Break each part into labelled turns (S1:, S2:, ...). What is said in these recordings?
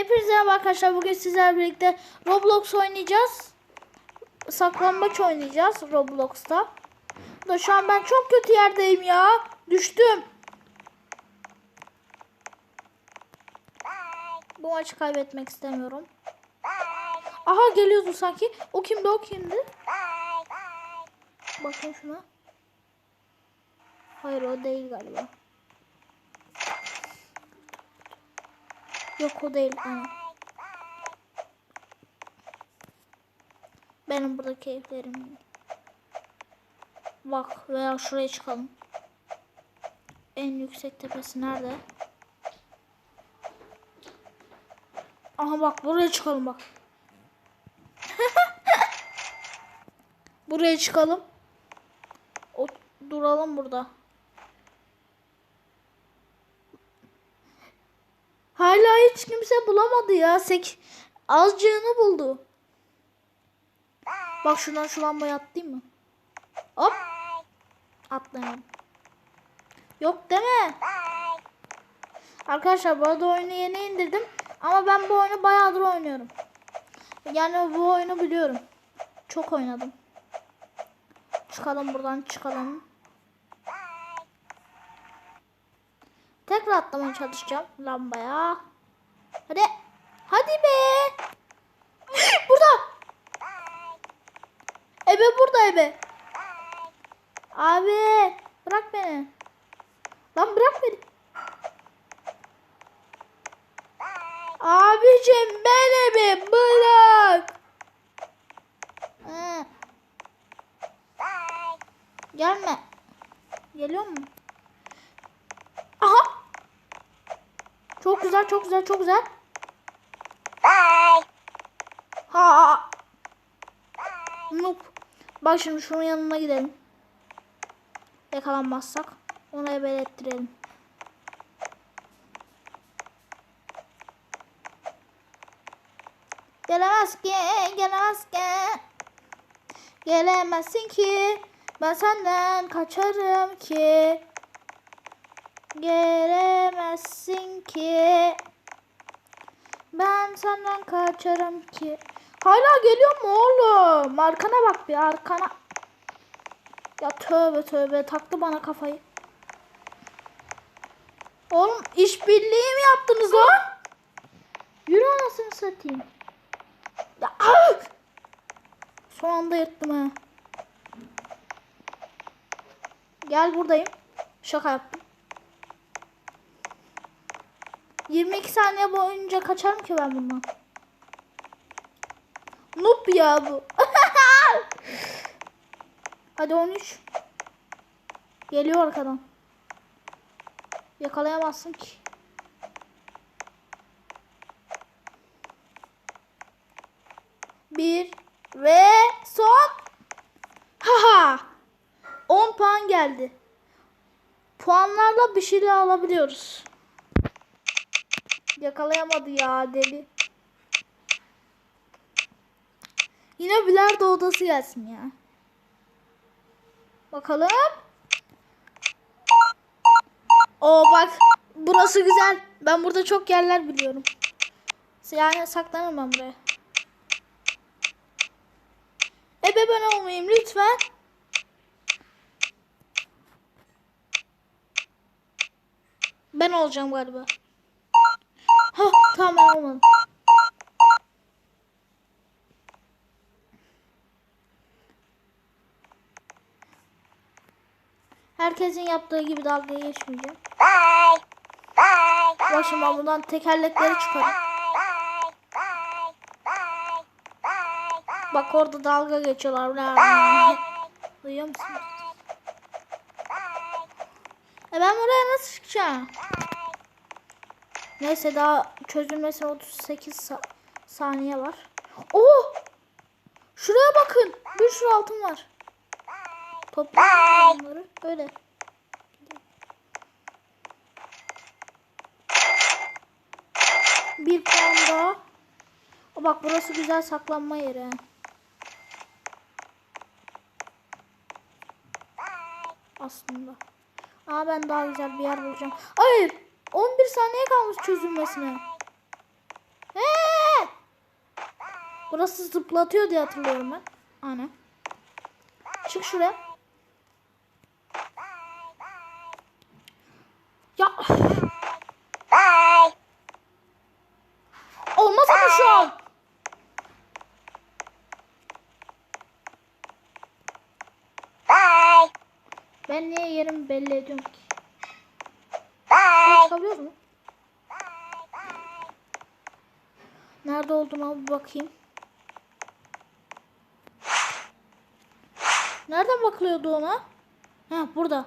S1: Hepinize merhaba arkadaşlar. Bugün sizlerle birlikte Roblox oynayacağız. Saklambaç oynayacağız Roblox'ta. Da şu an ben çok kötü yerdeyim ya. Düştüm. Bu maçı kaybetmek istemiyorum. Aha geliyordu sanki. O kimdi o kimdi? Bakın şuna. Hayır o değil galiba. Yok o değil. Aynen. Benim burada keyiflerim. Bak veya şuraya çıkalım. En yüksek tepesi nerede? Aha bak buraya çıkalım bak. buraya çıkalım. O, duralım burada. Hala hiç kimse bulamadı ya. Sek azcığını buldu. Bak şuradan şu lambayı atlayayım mı? Hop. Atlayalım. Yok deme. Arkadaşlar bu arada oyunu yeni indirdim. Ama ben bu oyunu bayağıdır oynuyorum. Yani bu oyunu biliyorum. Çok oynadım. Çıkalım buradan çıkalım. Tekrar atlamaya çalışacağım lambaya. Hadi. Hadi be. burada. Ebe burada Ebe. Abi bırak beni. Lan bırak beni. Abicim ben Ebe bırak. Gelme. Geliyor mu? Aha. Çok güzel, çok güzel, çok güzel. Ha. Noob. Bak şimdi şunun yanına gidelim. Yakalanmazsak ona ebelettirelim. Gelemez ki, gelemez ki. Gelemezsin ki. Ben senden kaçarım ki. Gelemezsin ki. Ben senden kaçarım ki. Hala geliyor mu oğlum? Arkana bak bir arkana. Ya tövbe tövbe taktı bana kafayı. Oğlum işbirliği mi yaptınız lan? Yürü anasını satayım. Ya ah! Son anda yırttım ha. Gel buradayım. Şaka yaptım. 22 saniye boyunca kaçarım ki ben bundan. Noob ya bu. Hadi 13. Geliyor arkadan. Yakalayamazsın ki. Bir ve son. Haha. 10 puan geldi. Puanlarla bir şeyler alabiliyoruz. Yakalayamadı ya deli. Yine bilardo odası gelsin ya. Bakalım. O bak burası güzel. Ben burada çok yerler biliyorum. Yani saklanırım ben buraya. Ebe ben olmayayım lütfen. Ben olacağım galiba. Ha tamam. Herkesin yaptığı gibi dalga geçmeyeceğim. Bak şimdi ben buradan tekerlekleri çıkarım. Bak orada dalga geçiyorlar. Duyuyor musunuz? E ben buraya nasıl çıkacağım? Neyse daha çözülmesine 38 sa- saniye var. Oh! Şuraya bakın. Bir sürü altın var. Toplayalım bunları. Öyle. Bir puan daha. O bak burası güzel saklanma yeri. Aslında. Aa ben daha güzel bir yer bulacağım. Hayır. 11 saniye kalmış çözülmesine. Burası zıplatıyor diye hatırlıyorum ben. Aynen. Çık şuraya. Ya
S2: Bye.
S1: olmaz ama şu an.
S2: Bye.
S1: Ben niye yerimi belli ediyorum ki? Çıkabiliyor mu? Nerede olduğuna bir bakayım. Nereden bakılıyordu ona? Ha burada.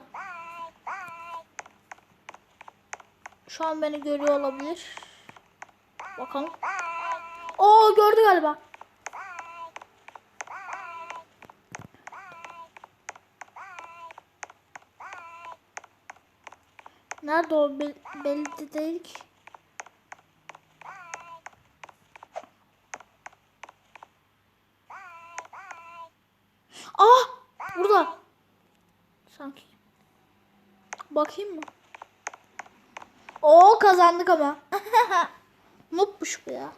S1: Şu an beni görüyor olabilir. Bakalım. Oo gördü galiba. Nerede o Bel- belli de değil. Ah! Burada. Sanki. Bakayım mı? Oo kazandık ama. Noobmuş bu ya.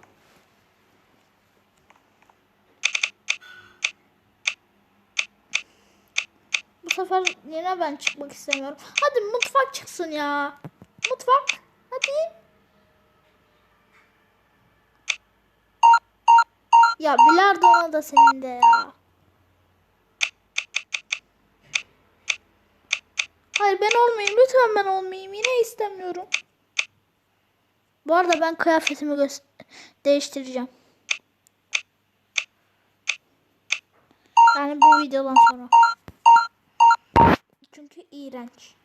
S1: Sefer yine ben çıkmak istemiyorum. Hadi mutfak çıksın ya. Mutfak. Hadi. Ya bilardo da senin de ya. Hayır ben olmayayım. Lütfen ben olmayayım. Yine istemiyorum. Bu arada ben kıyafetimi değiştireceğim. Yani bu videodan sonra. Çünkü iğrenç.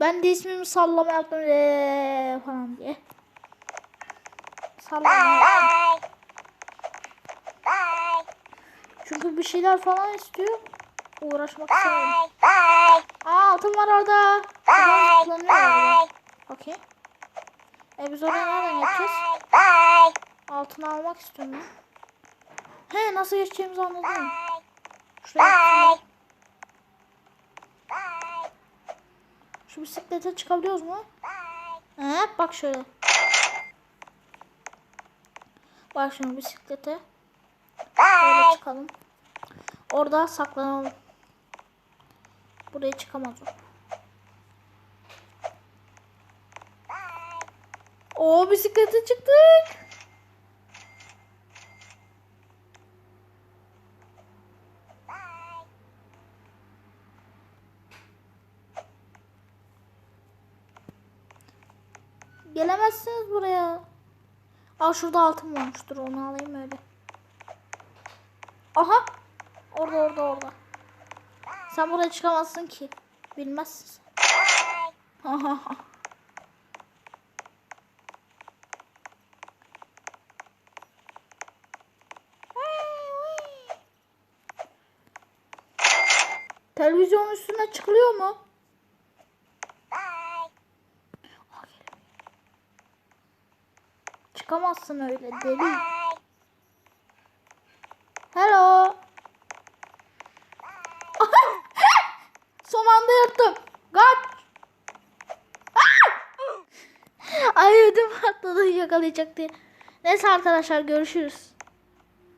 S1: Ben de ismimi sallama yaptım eee falan diye. Sallama.
S2: Bye. Bye.
S1: Çünkü bir şeyler falan istiyor. Uğraşmak istemiyorum. Aa altın var orada.
S2: Bye.
S1: Okey. E biz oraya nereden geçeceğiz?
S2: Bye.
S1: Altını almak istiyorum ben. He nasıl geçeceğimizi anladım. Şuraya
S2: Bye. Bye.
S1: Şu bisiklete çıkabiliyoruz mu? He bak şöyle. Bak şimdi bisiklete. Böyle çıkalım. Orada saklanalım. Buraya çıkamaz o. Oo bisiklete çıktık. Gelemezsiniz buraya. Aa şurada altın varmış. Dur onu alayım öyle. Aha. Orada orada orada. Sen buraya çıkamazsın ki. Bilmezsin. sen. Televizyonun üstüne çıkılıyor mu?
S2: Bye.
S1: Aa, geliyor. Çıkamazsın öyle deli. Hello. Son anda yırttım. Kaç. Ay ödüm patladı yakalayacak diye. Neyse arkadaşlar görüşürüz.